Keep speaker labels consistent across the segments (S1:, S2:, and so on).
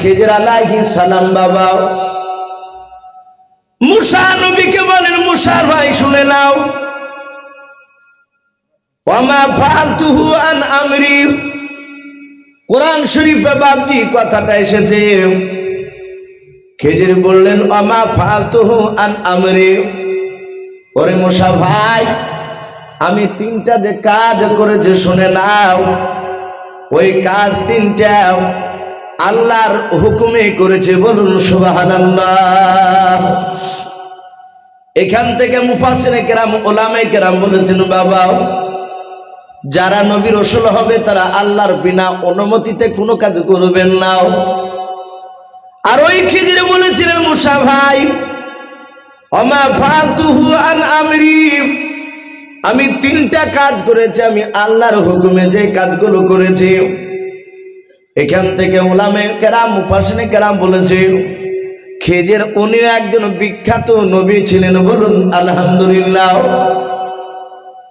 S1: খেজের সালাম, বাবা। বলেন ভাই, শুনে নাও। আমরি। কোরআন শরীফে কথাটা এসেছে। খেজির বললেন অমা ফালতুহু আন আমরি। ওরে মুসা ভাই, আমি তিনটা যে কাজ করেছে, শুনে নাও। ওই কাজ তিনটা আল্লাহর হুকুমে করেছে, বলুন সুবহানাল্লাহ। এখান থেকে মুফাসিনে কেরাম ওলামে কেরাম বলেছেন, বাবা, যারা নবী রসুল হবে, তারা আল্লাহর বিনা অনুমতিতে কোনো কাজ করবেন না। আর ওই খিজিরে বলেছিলেন, মুসা ভাই আমি তিনটা কাজ করেছি, আমি আল্লাহর হুকুমে যে কাজগুলো করেছি। এখান থেকে ওলামে কেরাম উপাসনে কেরাম বলেছেন, খেজের উনি একজন বিখ্যাত নবী ছিলেন বলুন, আলহামদুলিল্লাহ।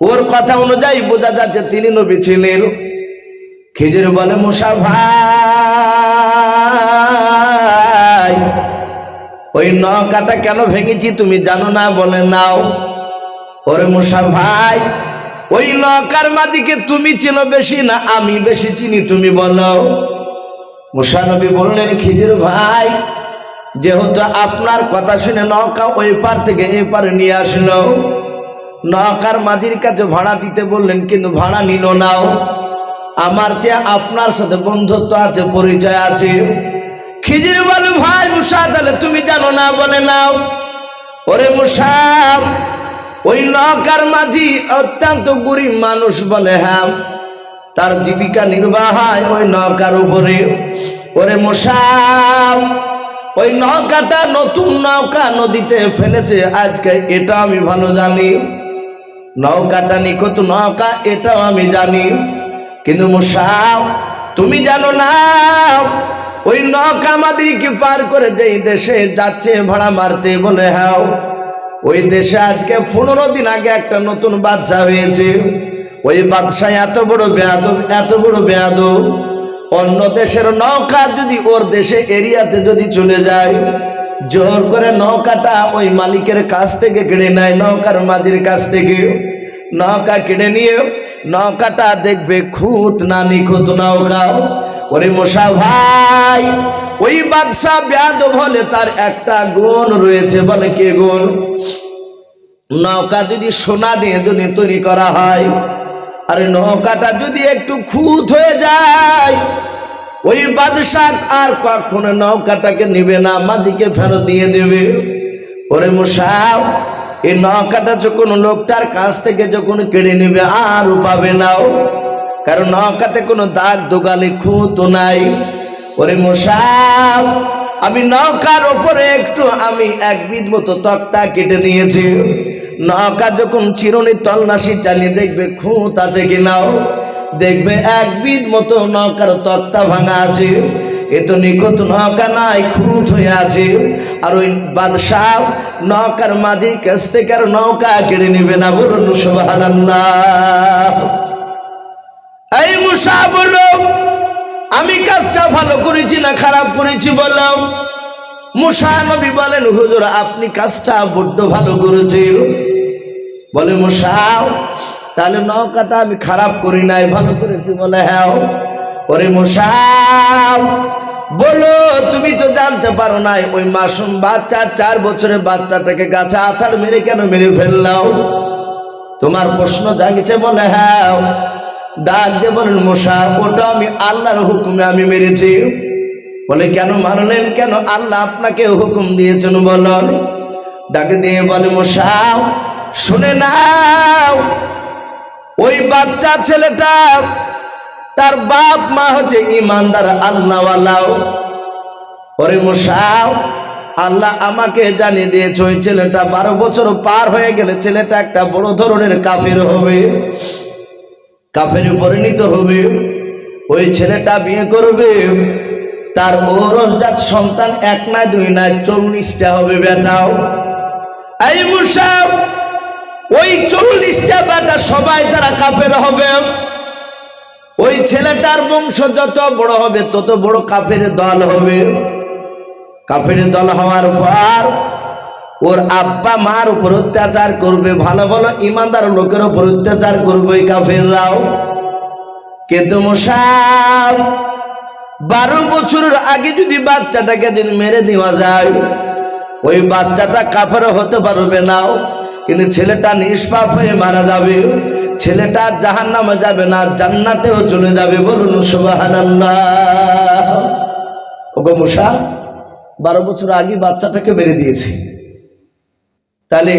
S1: ওর কথা অনুযায়ী বোঝা যাচ্ছে তিনি নবী ছিলেন। খেজুর বলে মুসা ভাই, ওই নৌকাটা কেন ভেঙেছি তুমি জানো না? বলে, নাও। ওরে মুসা ভাই, ওই নৌকার মাঝিকে তুমি চিনো বেশি না আমি বেশি চিনি, তুমি বলো। মুসা নবী বললেন খিজির ভাই, যেহেতু আপনার কথা শুনে নৌকা ওই পার থেকে এই পারে নিয়ে আসলো, নৌকার মাঝির কাছে ভাড়া দিতে বললেন, কিন্তু ভাড়া নিল নাও। আমার যে আপনার সাথে বন্ধুত্ব আছে, পরিচয় আছে। খিজির বলে, ভাই মুসা, তাহলে তুমি জানো না, বলে নাও। ওরে মুসা, ওই নৌকার মাঝি অত্যন্ত গরিব মানুষ বলে হ্যাঁ তার জীবিকা নির্বাহ হয় ওই নৌকার উপরে। ওরে মশা, ওই নৌকাটা নতুন নৌকা নদীতে ফেলেছে, আজকে এটা আমি ভালো জানি। নৌকাটা নিখুঁত নৌকা, এটাও আমি জানি। কিন্তু মশা, তুমি জানো না, ওই নৌকা আমাদেরকে পার করে যেই দেশে যাচ্ছে ভাড়া মারতে বলে হ্যাঁ। ওই দেশে আজকে পনেরো দিন আগে একটা নতুন বাদশা হয়েছে। ওই বাদশাহ এত বড় বেয়াদব, এত বড় বেয়াদব। অন্য দেশের নৌকা যদি ওর দেশে এরিয়াতে যদি চলে যায় জোর করে নৌকাটা ওই মালিকের কাছ থেকে কেড়ে নেয়, নৌকার মাঝির কাছ থেকে। নৌকা কেড়ে নিয়ে নৌকাটা দেখবে খুঁত না নিখুঁত নৌকা। ওরে মশা ভাই, ওই বাদশাহ ব্যাদ বলে তার একটা গুণ রয়েছে, বলে কে গুণ? নৌকা যদি সোনা দিয়ে যদি তৈরি করা হয় আর নৌকাটা যদি একটু খুঁত হয়ে যায়, ওই বাদশাহ আর কখনো নৌকাটাকে নিবে না মাঝিকে ফেরত দিয়ে দেবে। ওরে মশাও এই নৌকাটা যখন লোকটার কাছ থেকে যখন কেড়ে নেবে, আর পাবে নাও কারণ নৌকাতে কোনো দাগ দোগালে খুঁতো নাই। ওরে মশাও আমি নৌকার ওপরে একটু আমি এক বিদ মতো তক্তা কেটে দিয়েছি। নৌকা যখন চিরুনি তল্লাশি চালিয়ে দেখবে খুঁত আছে কিনাও দেখবে এক বিদ মতো নৌকার তক্তা ভাঙা আছে। এ তো নিখুঁত নৌকা নাই, খুঁত হয়ে আছে। আর ওই বাদশাহ নৌকার মাঝে কাছ থেকে আর নৌকা কেড়ে নিবে না বলুন সুবহানাল্লাহ। এই মুসা বলল, আমি কাজটা ভালো করেছি না খারাপ করেছি বললাম। মুসা নবী বলেন, হুজুর, আপনি কাজটা বড্ড ভালো করেছেন। বলে, মুসা, তাহলে নৌকাটা আমি খারাপ করি নাই, ভালো করেছি। বলে হ্যাঁ। ওরে, মুসা, বলো, তুমি তো জানতে পারো নাই, ওই মাসুম বাচ্চা চার বছরের বাচ্চাটাকে গাছে আছাড় মেরে কেন মেরে ফেললাও তোমার প্রশ্ন জাগিছে? বলে হ্যাঁ। ডাক দিয়ে বলেন মশা ওটা আমি আল্লাহর হুকুমে আমি মেরেছি। বলে, কেন মারলেন? কেন আল্লাহ আপনাকে হুকুম দিয়েছেন বলন ডাক দিয়ে বলে মশা শুনে নাও। ওই বাচ্চা ছেলেটা, তার বাপ মা হচ্ছে ইমানদার আল্লাহ ওরে মশা আল্লাহ আমাকে জানিয়ে দিয়েছে, ওই ছেলেটা বারো বছর পার হয়ে গেলে ছেলেটা একটা বড় ধরনের কাফের হবে। কাফের পরিণত হবে। ওই ছেলেটা বিয়ে করবে। তার ওরসজাত সন্তান এক না দুই না চল্লিশটা হবে বেটাও। এই মুসাব ওই চল্লিশটা বেটা সবাই তারা কাফের হবে। ওই ছেলেটার বংশ যত বড় হবে, তত বড় কাফের দল হবে। কাফের দল হওয়ার পর ওর আব্বা মার উপর অত্যাচার করবে, ভালো ভালো ইমানদার লোকের উপর অত্যাচার করবে কাফেররাও। কিন্তু মশাব বারো বছরের আগে যদি বাচ্চাটাকে যদি মেরে দেওয়া যায়, ওই বাচ্চাটা কাফের হতে পারবে না। কিন্তু ছেলেটা নিষ্পাপ হয়ে মারা যাবে, ছেলেটা জাহান নামে যাবে না, জান্নাতেও চলে যাবে। বলুন মুসা, বারো বছর আগে বাচ্চাটাকে মেরে দিয়েছে। তাহলে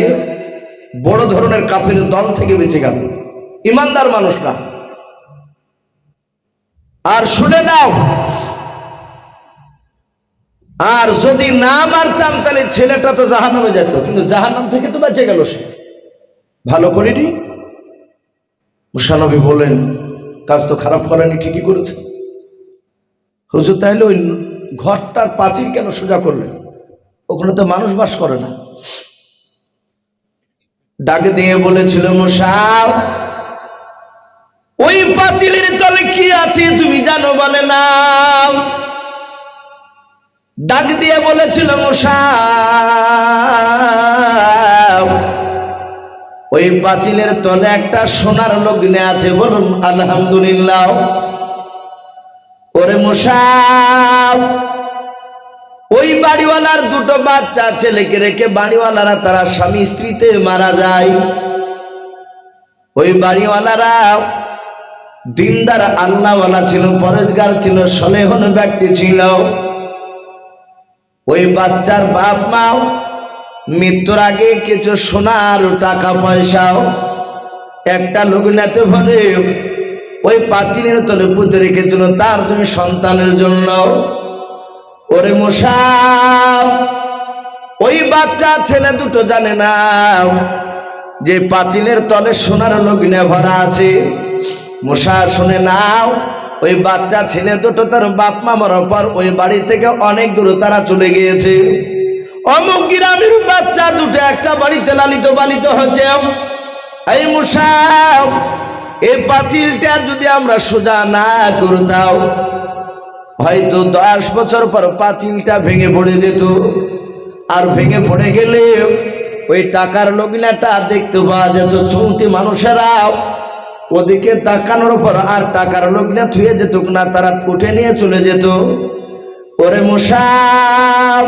S1: বড় ধরনের কাফের দল থেকে বেঁচে গেল। ইমানদার মানুষরা। আর শুনে নাও আর যদি না মারতাম, তাহলে ছেলেটা তো জাহান্নামে যেত। কিন্তু জাহান্নাম থেকে তো বেঁচে গেল সে। ভালো করিনি মুসানবী বলেন কাজ তো খারাপ করেনি, ঠিকই করেছে। হুজুর, তাহলে ওই ঘরটার পাঁচিল কেন সোজা করলেন? ওখানে তো মানুষ বাস করে না। ডাক দিয়ে বলেছিল মশাও ওই পাঁচিলের তলে কি আছে তুমি জানো বলে না ডাক দিয়ে বলেছিল মশা ওই পাঁচিলের তলে একটা সোনার লগ্নে আছে, বলুন আলহামদুলিল্লাহ। ওরে মশা ওই বাড়িওয়ালার দুটো বাচ্চা ছেলেকে রেখে বাড়িওয়ালারা তারা স্বামী স্ত্রীতে মারা যায়। ওই বাড়িওয়ালারা দিনদার আল্লাহওয়ালা ছিল, পরেজগার ছিল, সলেহন ব্যক্তি ছিল। ওই বাচ্চার বাপ মাও মৃত্যুর আগে কিছু সোনার টাকা পয়সাও একটা লগ্নাতে ভরে ওই পাঁচিলের তলে পুঁতে রেখেছিল তার দুই সন্তানের জন্য। ওরে মশা ওই বাচ্চা ছেলে দুটো জানে না যে পাঁচিলের তলে সোনার লগ্নে ভরা আছে। মশা শুনে নাও ওই বাচ্চা ছেলে দুটো তার বাপ মা মরার পর ওই বাড়ি থেকে অনেক দূরে তারা চলে গিয়েছে। অমুক গ্রামের বাচ্চা দুটো একটা বাড়িতে লালিত পালিত হচ্ছে। এই মশা এই পাঁচিলটা যদি আমরা সোজা না করতাম, হয়তো দশ বছর পর পাঁচিলটা ভেঙে পড়ে যেত। আর ভেঙে পড়ে গেলে ওই টাকার লগ্নাটা দেখতে পাওয়া যেত। চৌতি মানুষেরা ওদিকে তাকানোর পর আর টাকার লগ্নে থুয়ে যেত না, তারা উঠে নিয়ে চলে যেত। ওরে মশাম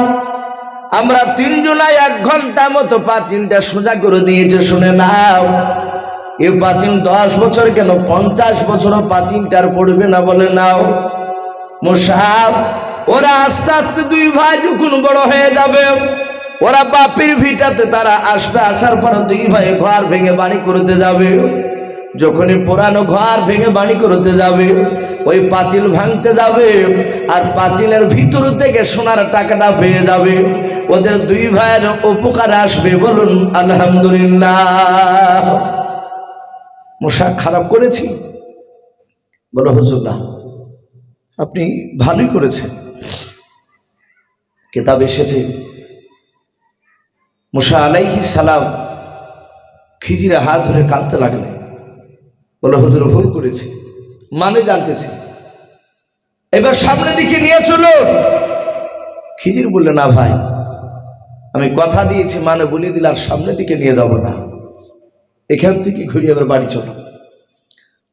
S1: আমরা তিন জুলাই এক ঘণ্টা মতো পাঁচিলটা সোজা করে দিয়েছে, শুনে নাও। এ পাঁচিল দশ বছর কেন? পঞ্চাশ বছরও পাঁচিলটার পড়বে না বলে নাও। মোসাব, ওরা আস্তে আস্তে দুই ভাই যখন বড় হয়ে যাবে, ওরা বাপের ভিটাতে তারা আসবে আসার পর দুই ভাই ঘর ভেঙে বাড়ি করতে যাবে। যখনই পুরানো ঘর ভেঙে বাড়ি করতে যাবে, ওই পাঁচিল ভাঙতে যাবে, আর পাঁচিলের ভিতর থেকে সোনার টাকাটা পেয়ে যাবে। ওদের দুই ভাইয়ের উপকার আসবে, বলুন, আলহামদুলিল্লাহ। মশা খারাপ করেছি? বলো না আপনি ভালোই করেছেন। কেতাব এসেছে মুসা আলাইহি সালাম খিজিরে হাত ধরে কাঁদতে লাগলেন। বলে, হুজুর, ভুল করেছে। মানে জানতেছে। এবার সামনের দিকে নিয়ে চলো। খিজির বললে, না ভাই, আমি কথা দিয়েছি মানে বলে দিলে আর সামনের দিকে নিয়ে যাব না। এখান থেকে ঘুরিয়ে এবার বাড়ি চলো।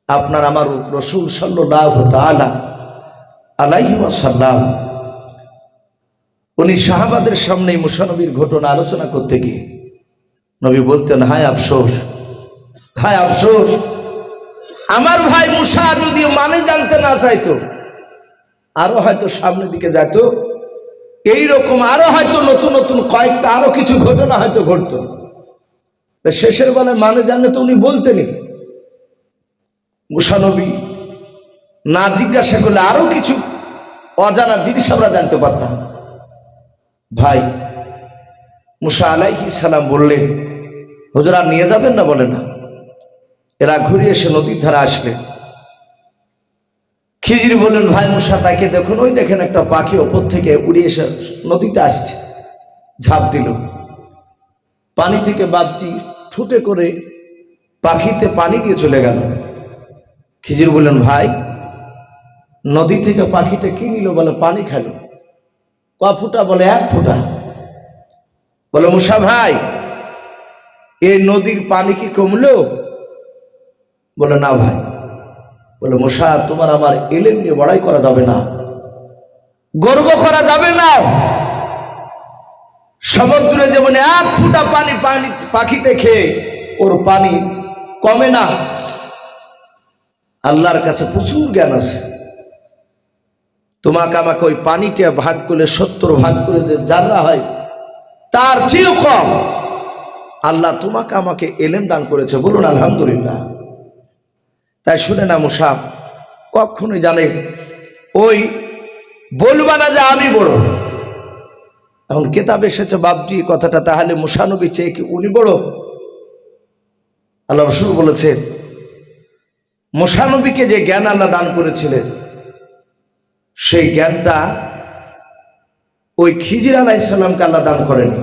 S1: আপনার আমার রসুল সাল্লাহ আলাইহি সাল্লাম উনি শাহবাদের সামনে মুসানবীর ঘটনা আলোচনা করতে গিয়ে নবী বলতেন, হায় আফসোস হায় আফসোস আমার ভাই মুসা যদি মানে জানতে না চাইতো, আরও হয়তো সামনের দিকে যেত এইরকম আরও হয়তো নতুন নতুন কয়েকটা আরও কিছু ঘটনা হয়তো ঘটতো। শেষের বেলা মানে জানলে তো উনি বলতেনই। মুসানবী না জিজ্ঞাসা করলে আরও কিছু অজানা জিনিস আমরা জানতে পারতাম। ভাই, মুসা আলাইহি সালাম বললেন, হুজুর নিয়ে যাবেন না? বলে, না। এরা ঘুরে এসে নদীর ধারে আসলেন খিজির বললেন, ভাই মুসা, তাকে দেখুন। ওই দেখেন একটা পাখি ওপর থেকে উড়ে এসে নদীতে আসছে। ঝাঁপ দিল। পানি থেকে বাপটি ঠুটে করে পাখিতে পানি দিয়ে চলে গেল। খিজির বললেন, ভাই, নদী থেকে পাখিটা কি নিল বলে পানি খেলো ক ফুটা? বলে, এক ফুটা। বলে, মুসা ভাই, এই নদীর পানি কি কমলো? বলে না ভাই। বলে মশা তোমার আমার এলেম নিয়ে বড়াই করা যাবে না। গর্ব করা যাবে না। সমুদ্রে যেমন এক ফুটা পানি পানি পাখিতে খেয়ে ওর পানি কমে না। আল্লাহর কাছে প্রচুর জ্ঞান আছে। তোমাকে আমাকে ওই পানিটা ভাগ করলে, সত্তর ভাগ করে যে জানরা হয়, তার চেয়েও কম। আল্লাহ তোমাকে আমাকে এলেম দান করেছে। বলুন, আলহামদুলিল্লাহ। তাই শুনে না মুসাফ, কখনোই জানে, ওই বলবা না যে আমি বড়। এখন কেতাব এসেছে বাবজি কথাটা, তাহলে মুসানবী চেয়ে কি উনি বড়? আল্লাহ রসুল বলেছেন মুসানবীকে যে জ্ঞান আল্লাহ দান করেছিলেন, সেই জ্ঞানটা ওই খিজির আলাই সাল্লামকে আল্লাহ দান করেনি।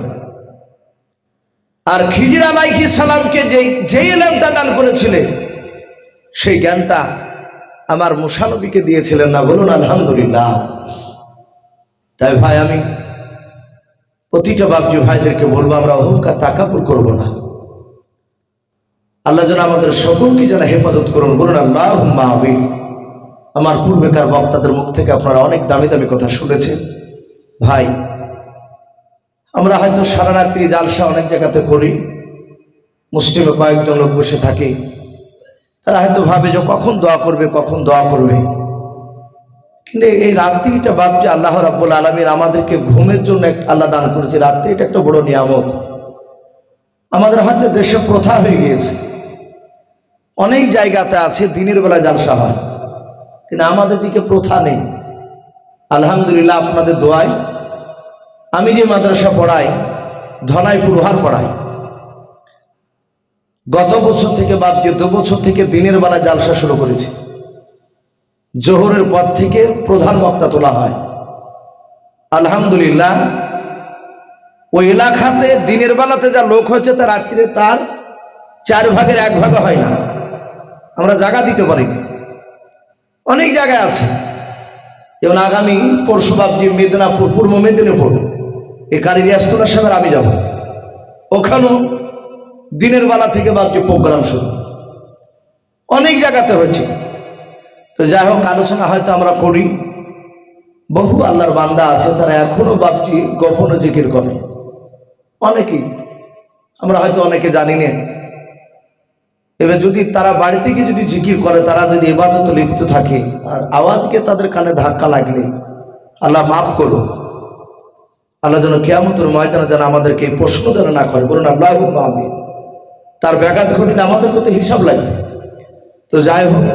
S1: আর খিজির আলাইহি সালামকে যে যে এলামটা দান করেছিলেন সেই জ্ঞানটা আমার মুসানবীকে দিয়েছিলেন না, বলুন আলহামদুলিল্লাহ। তাই ভাই, আমি প্রতিটা বাপজি ভাইদেরকে বলব, আমরা অহংকার তাকাপুর করব না। আল্লাহ যেন আমাদের সকলকে যেন হেফাজত করুন, বলুন আল্লাহ আমি আমার পূর্বেকার বক্তাদের মুখ থেকে আপনারা অনেক দামি দামি কথা শুনেছেন। ভাই, আমরা হয়তো সারা রাত্রি জালসা অনেক জায়গাতে করি মুসলিমে কয়েকজন লোক বসে থাকি তারা হয়তো ভাবে যে কখন দোয়া করবে, কখন দোয়া করবে। কিন্তু এই রাত্রিটা ভাবছে আল্লাহ রাব্বুল আলমীর আমাদেরকে ঘুমের জন্য আল্লাহ দান করেছে। রাত্রিটা একটা বড় নিয়ামত। আমাদের হয়তো দেশে প্রথা হয়ে গিয়েছে। অনেক জায়গাতে আছে, দিনের বেলা জালসা হয়। কিন্তু আমাদের দিকে প্রথা নেই। আলহামদুলিল্লাহ আপনাদের দোয়ায়। আমি যে মাদ্রাসা পড়াই ধনাইপুর উহার পড়াই। গত বছর থেকে বাদ দিয়ে দু বছর থেকে দিনের বেলা জালসা শুরু করেছি। জোহরের পর থেকে প্রধান বক্তা তোলা হয়। আলহামদুলিল্লাহ, ওই এলাকাতে দিনের বেলাতে যা লোক হয়েছে তা রাত্রে তার চার ভাগের এক ভাগে হয় না। আমরা জায়গা দিতে পারিনি। অনেক জায়গায় আছে। যেমন আগামী পরশু বাবজি মেদিনীপুর, পূর্ব মেদিনীপুর, এই কারিরি আস্তলা সাহেবের আমি যাব। ওখানেও দিনের বেলা থেকে বাবজি প্রোগ্রাম শুরু। অনেক জায়গাতে হয়েছে। তো যাই হোক, আলোচনা হয়তো আমরা করি। বহু আল্লাহর বান্দা আছে, তারা এখনও বাপজি গোপন জিকির করে। অনেকেই। আমরা হয়তো অনেকে জানি না। এবার যদি তারা বাড়ি থেকে যদি জিকির করে, তারা যদি এবাদত লিপ্ত থাকে, আর আওয়াজকে তাদের কানে ধাক্কা লাগলে আল্লাহ মাফ করুক। আল্লাহ যেন কেয়ামতের ময়দানে যেন আমাদেরকে প্রশ্ন যেন না করে। বলুন আল্লাহ আমি তার ব্যাঘাত ঘটলে আমাদের কত হিসাব লাগবে। তো যাই হোক,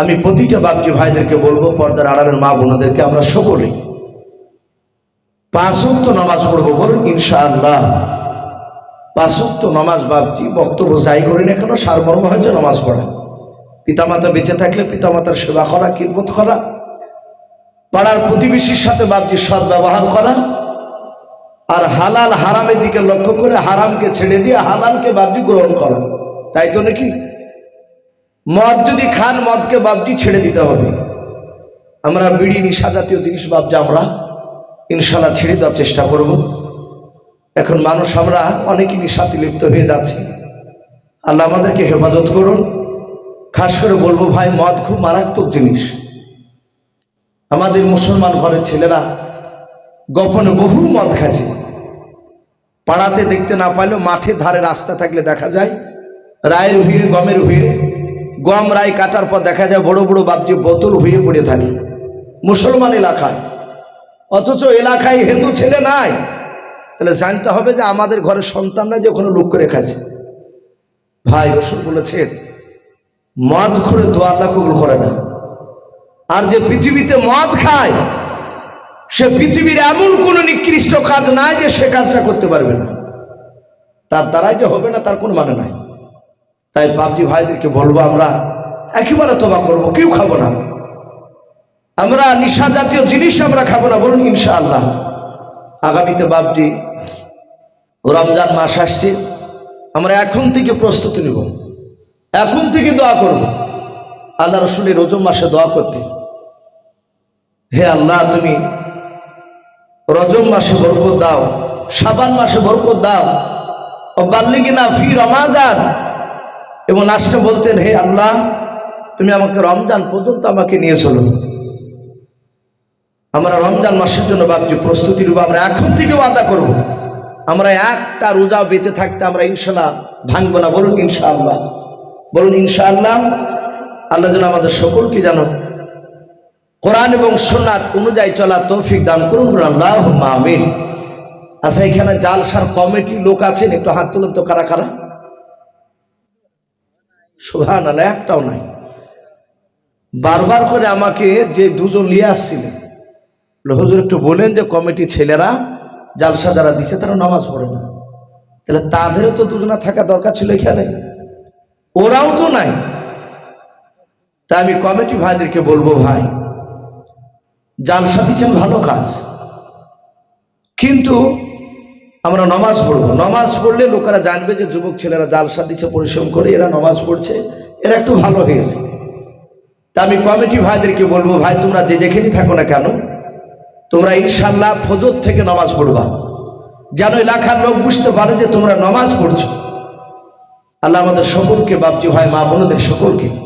S1: আমি প্রতিটা বাপজি ভাইদেরকে বলব, পর্দার আড়ালের মা বোনাদেরকে আমরা সকলেই পাঁচক্ত নামাজ পড়ব বলুন, ইনশাআল্লাহ। পাঁচক্ত নামাজ বাপজি বক্তব্য যাই করি না কেন, সারমর্ম হচ্ছে নামাজ পড়া। পিতামাতা বেঁচে থাকলে পিতামাতার সেবা করা কিরমত করা, পাড়ার প্রতিবেশীর সাথে বাপজি সৎ ব্যবহার করা আর হালাল হারামের দিকে লক্ষ্য করে হারামকে ছেড়ে দিয়ে হালালকে বাপজি গ্রহণ করা। তাই তো নাকি? মদ যদি খান, মদকে বাবজি ছেড়ে দিতে হবে। আমরা বিড়ি, নিশা জাতীয় জিনিস বাবজি আমরা ইনশাল্লাহ ছেড়ে দেওয়ার চেষ্টা করব। এখন মানুষ আমরা অনেকই নিশাতে লিপ্ত হয়ে যাচ্ছি। আল্লাহ আমাদেরকে হেফাজত করুন। খাস করে বলব, ভাই, মদ খুব মারাত্মক জিনিস। আমাদের মুসলমান ঘরের ছেলেরা গোপনে বহু মদ খাচ্ছে পাড়াতে দেখতে না পাইলেও মাঠে ধারে রাস্তা থাকলে দেখা যায়। রায়ের হুয়ে গমের হুয়ে গম, রায় কাটার পর দেখা যায় বড় বড় বাপজি বোতল হয়ে পড়ে থাকে। মুসলমান এলাকায়। অথচ এলাকায় হিন্দু ছেলে নাই। তাহলে জানতে হবে যে আমাদের ঘরের সন্তানরা যে ওখানে লোক করে খাচ্ছে। ভাই রসুল বলেছেন, মদ করে দোয়া আল্লাহ কবুল করে না। আর যে পৃথিবীতে মদ খায় সে পৃথিবীর এমন কোনো নিকৃষ্ট কাজ নাই যে সে কাজটা করতে পারবে না। তার দ্বারাই যে হবে না, তার কোনো মানে নাই। তাই বাবজি ভাইদেরকে বলব আমরা, একেবারে তোবা করব, কেউ খাব না। আমরা নিশা জাতীয় জিনিস আমরা খাব না, বলুন ইনশাআল্লাহ। আগামীতে বাবজি রমজান মাস আসছে, আমরা এখন থেকে প্রস্তুতি নেব। এখন থেকে দোয়া করব। আল্লাহ রসুলের রোজম মাসে দোয়া করতে। হে আল্লাহ, তুমি রজম মাসে বরকত দাও সাবান মাসে বরকত দাও। ও বাল্লিগিনা ফি রমাজান। এবং লাস্টে বলতেন, হে আল্লাহ, তুমি আমাকে রমজান পর্যন্ত আমাকে নিয়ে চলো। আমরা রমজান মাসের জন্য ভাবছি, প্রস্তুতি নেব, আমরা এখন থেকে আদা করব। আমরা একটা রোজা বেঁচে থাকতে আমরা ইনশাল্লাহ ভাঙবো না। বলুন ইনশাআল্লাহ। বলুন ইনশাআল্লাহ, আল্লাহ যেন আমাদের সকলকে জানো কোরআন এবং সোনাত অনুযায়ী চলা তৌফিক দান করুন আল্লাহ আমিন। আচ্ছা এখানে জালসার কমিটি লোক আছেন, একটু হাত তুলুন তো, কারা কারা? সুভান আল্লাহ একটাও নাই। বারবার করে আমাকে যে দুজন নিয়ে আসছিলেন হুজুর, একটু বলেন যে কমিটি ছেলেরা জালসা যারা দিছে, তারা নামাজ পড়ে না। তাহলে তাদেরও তো দুজনা থাকা দরকার ছিল এখানে। ওরাও তো নাই। তা আমি কমিটি ভাইদেরকে বলব, ভাই জালসা দিচ্ছেন ভালো কাজ। কিন্তু আমরা নমাজ পড়ব। নমাজ পড়লে লোকেরা জানবে যে যুবক ছেলেরা জালসা দিচ্ছে পরিশ্রম করে এরা নমাজ পড়ছে। এরা একটু ভালো হয়েছে। তা আমি কমিটি ভাইদেরকে বলব, ভাই, তোমরা যে যেখানেই থাকো না কেন, তোমরা ইনশাল্লাহ ফজর থেকে নামাজ পড়বা। যেন এলাকার লোক বুঝতে পারে যে তোমরা নমাজ পড়ছো। আল্লাহ আমাদের সকলকে, বাপজি ভাই, মা, বোনদের সকলকে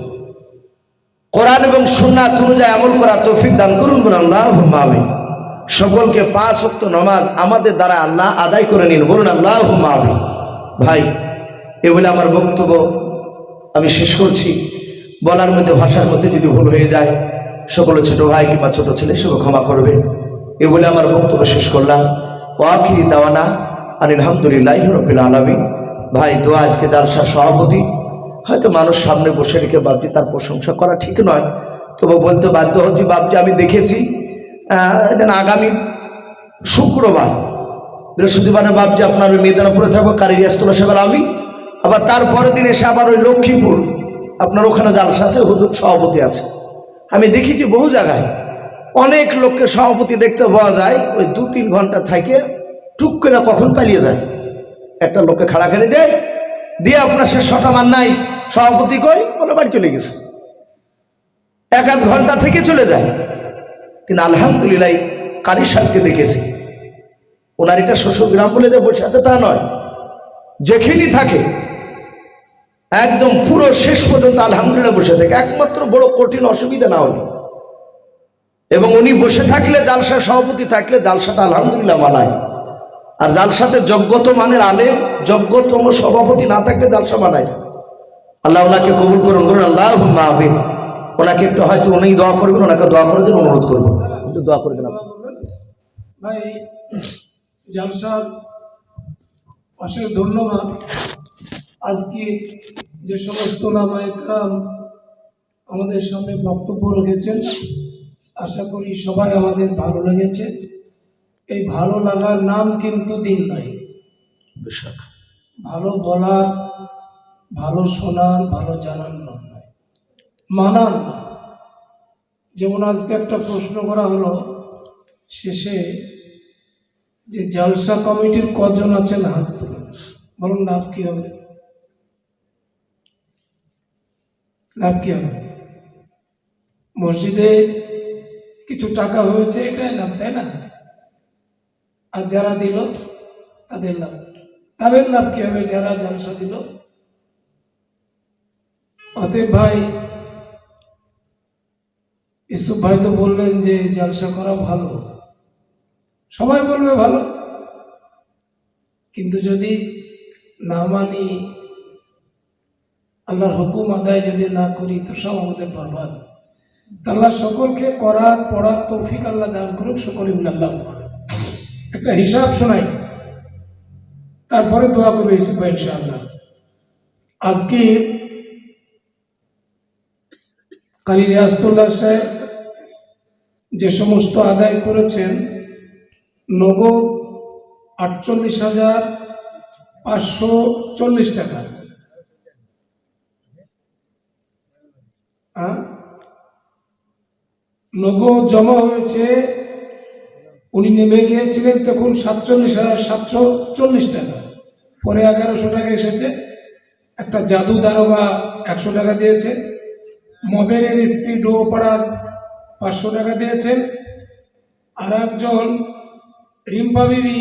S1: কোরআন এবং সুন্নাত অনুযায়ী আমল করা তৌফিক দান করুন বলুন আল্লাহ আমি সকলকে পাঁচ অক্ত নমাজ আমাদের দ্বারা আল্লাহ আদায় করে নিন বলুন আল্লাহ আমি ভাই, এ বলে আমার বক্তব্য আমি শেষ করছি। বলার মধ্যে ভাষার মধ্যে যদি ভুল হয়ে যায়, সকলে ছোট ভাই কিংবা ছোট ছেলে সেও ক্ষমা করবে। এ বলে আমার বক্তব্য শেষ করলাম। ও আখিরি দাওয়ানা আনিল আলহামদুলিল্লাহ রবিল আলমী ভাই, দোয়া আজকে জালসার সভাপতি হয়তো মানুষ সামনে বসে রেখে বাপজি তার প্রশংসা করা ঠিক নয়। তবু বলতে বাধ্য হচ্ছি, বাপজি আমি দেখেছি দেন আগামী শুক্রবার, বৃহস্পতিবারে বাপজি আপনার ওই মেদিনীপুরে থাকব কারিয়াস্তলা সেবার আমি। আবার তারপরের দিন এসে আবার ওই লক্ষ্মীপুর, আপনার ওখানে জালসা আছে হুজুর সভাপতি আছে। আমি দেখেছি বহু জায়গায়, অনেক লোককে সভাপতি দেখতে পাওয়া যায়, ওই দু তিন ঘণ্টা থাকে টুক করে কখন পালিয়ে যায়। একটা লোককে খাড়া করে দেয় দিয়ে আপনার সে শটা মান নাই। সভাপতি কই? বলে বাড়ি চলে গেছে। এক আধ ঘণ্টা থেকে চলে যায়। কিন্তু আলহামদুলিল্লাহ কারি সাহেবকে দেখেছি। ওনার এটা শ্বশুর গ্রাম বলে যে বসে আছে তা নয়। যেখানেই থাকে, একদম পুরো শেষ পর্যন্ত আলহামদুলিল্লাহ বসে থাকে। একমাত্র বড় কঠিন অসুবিধা না হলে। এবং উনি বসে থাকলে জালসা সভাপতি থাকলে জালসাটা আলহামদুলিল্লাহ মানায়। আর জালসাতে যোগ্যত মানের আলেম, যোগ্যতম সভাপতি না থাকলে জালসা মানায় না। আল্লাহ ওনাকে কবুল করুন, বলুন আল্লাহ মাহবিন ওনাকে একটু হয়তো উনি দোয়া করবেন, ওনাকে দোয়া করার জন্য অনুরোধ করব। একটু দোয়া করবেন
S2: ধন্যবাদ। আজকে যে সমস্ত আমাদের সামনে বক্তব্য রেখেছেন, আশা করি সবাই আমাদের ভালো লেগেছে। এই ভালো লাগার নাম কিন্তু দিন নাই। ভালো বলার ভালো শোনার ভালো জানার নাম নয় মানার যেমন আজকে একটা প্রশ্ন করা হলো শেষে যে জালসা কমিটির কজন আছেন হাত তুলুন বলুন লাভ কি হবে? লাভ কি হবে? মসজিদে কিছু টাকা হয়েছে এটাই লাভ তাই না? আর যারা দিল, তাদের লাভ তাদের লাভ কি হবে যারা জালসা দিল? অতএব ভাই, ইসুফ ভাই তো বললেন যে জালসা করা ভালো। সবাই বলবে ভালো। কিন্তু যদি না মানি, আল্লাহর হুকুম আদায় যদি না করি, তো সব আমাদের বরবাদ। আল্লাহ সকলকে করার, পড়ার তৌফিক আল্লাহ দান করুক, সকলে আল্লাহ একটা হিসাব শোনাই। তারপরে দোয়া করবে ইনশাআল্লাহ। আজকে কালী রিয়াজতুল্লাহ সাহেব যে সমস্ত আদায় করেছেন, নগদ আটচল্লিশ হাজার পাঁচশো চল্লিশ টাকা? নগদ জমা হয়েছে উনি নেমে গিয়েছিলেন তখন সাতচল্লিশ হাজার সাতশো চল্লিশ টাকা। পরে এগারোশো টাকা এসেছে। একটা জাদু দারোগা একশো টাকা দিয়েছে। মবের স্ত্রী ডোপাড়ার পাঁচশো টাকা দিয়েছেন। আর একজন রিম্পা বিবি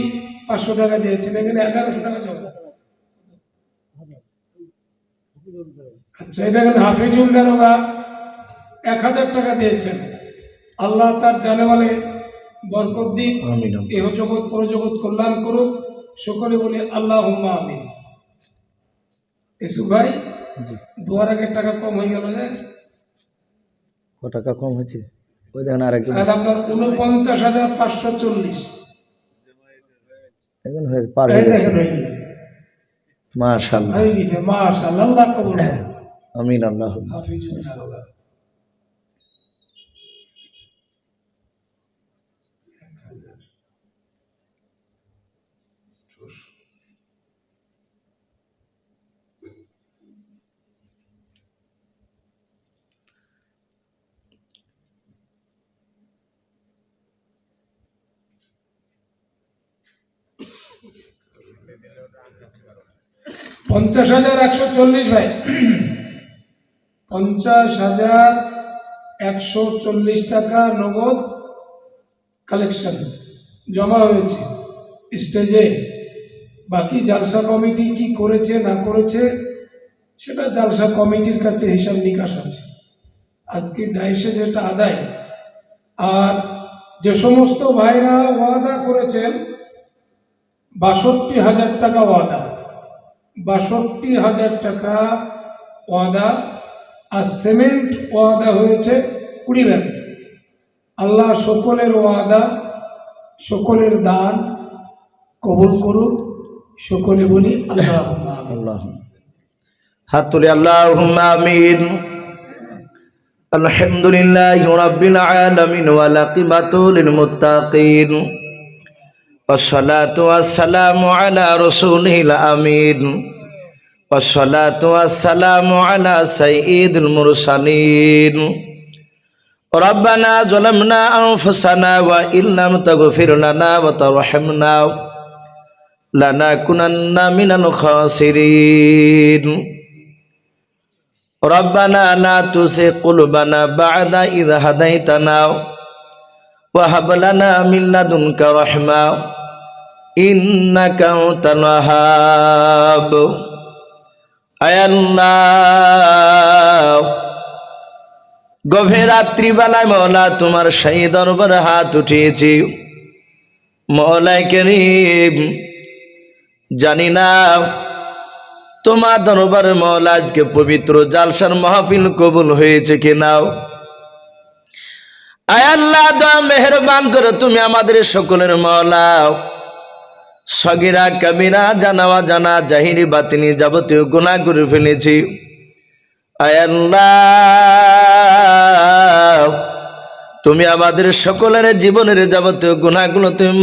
S2: পাঁচশো টাকা দিয়েছেন। এখানে এগারোশো টাকা জমা। আচ্ছা দেখেন হাফিজুল দারোগা এক হাজার টাকা দিয়েছেন। আল্লাহ তার জানে বলে বরকত দিন।
S1: আমিন
S2: এহ জগৎ পরজগৎ কল্যাণ করুক। সকলে বলি আল্লাহ আমিন। ইসু ভাই দুয়ার আগের টাকা কম হয়ে গেল যে?
S1: ক টাকা কম হয়েছে? ওই দেখেন
S2: আর আপনার উনপঞ্চাশ হাজার পাঁচশো চল্লিশ।
S1: একজন হয়ে পার হয়ে গেছে।
S2: হয়ে গেছে। মাশাআল্লাহ। আল্লাহ কবুল।
S1: আমিন আল্লাহ।
S2: হাফিজুল পঞ্চাশ হাজার একশো চল্লিশ ভাই। পঞ্চাশ হাজার একশো চল্লিশ টাকা নগদ কালেকশন জমা হয়েছে। স্টেজে বাকি জালসা কমিটি কি করেছে, না করেছে, সেটা জালসা কমিটির কাছে হিসাব নিকাশ আছে। আজকে ডাইসে যেটা আদায়, আর যে সমস্ত ভাইরা ওয়াদা করেছেন, বাষট্টি হাজার টাকা ওয়াদা। বাষট্টি হাজার টাকা ওয়াদা আর সিমেন্ট ওয়াদা হয়েছে কুড়ি ব্যাগ। আল্লাহ সকলের ওয়াদা, সকলের দান কবর করুক, সকলে বলি আল্লাহ
S1: আল্লাহ হাত তুলে আল্লাহ আমিন। আলহামদুলিল্লাহ রাব্বিল আলামিন ওয়া লাকিবাতুল মুত্তাকিন। والصلاة والسلام على رسوله الأمين. والصلاة والسلام على سيد المرسلين. ربنا ظلمنا أنفسنا وإن لم تغفر لنا وترحمنا لنكونن من الخاسرين. ربنا لا تزغ قلوبنا بعد إذ هديتنا وهب لنا من لدنك رحمة. ইন্নাকাও তানহাব আয়াল্লাহ গভীর রাত্রিবেলায় মৌলা তোমার সেই দরবারে হাত উঠিয়েছি। মৌলায় কেরিম, জানি না তোমার দরবারে মৌলা আজকে পবিত্র জালসার মাহফিল কবুল হয়েছে কি নাও আয়াল্লাহ দয়া, মেহরবান করে তুমি আমাদের সকলের মৌলাও সগিরা কামিরা জানাওয়া জানা, জাহিরি বাতিনি যাবতীয় গুণা করে ফেলেছি। তুমি আমাদের সকলের জীবনের যাবতীয় গুণাগুলো তুমি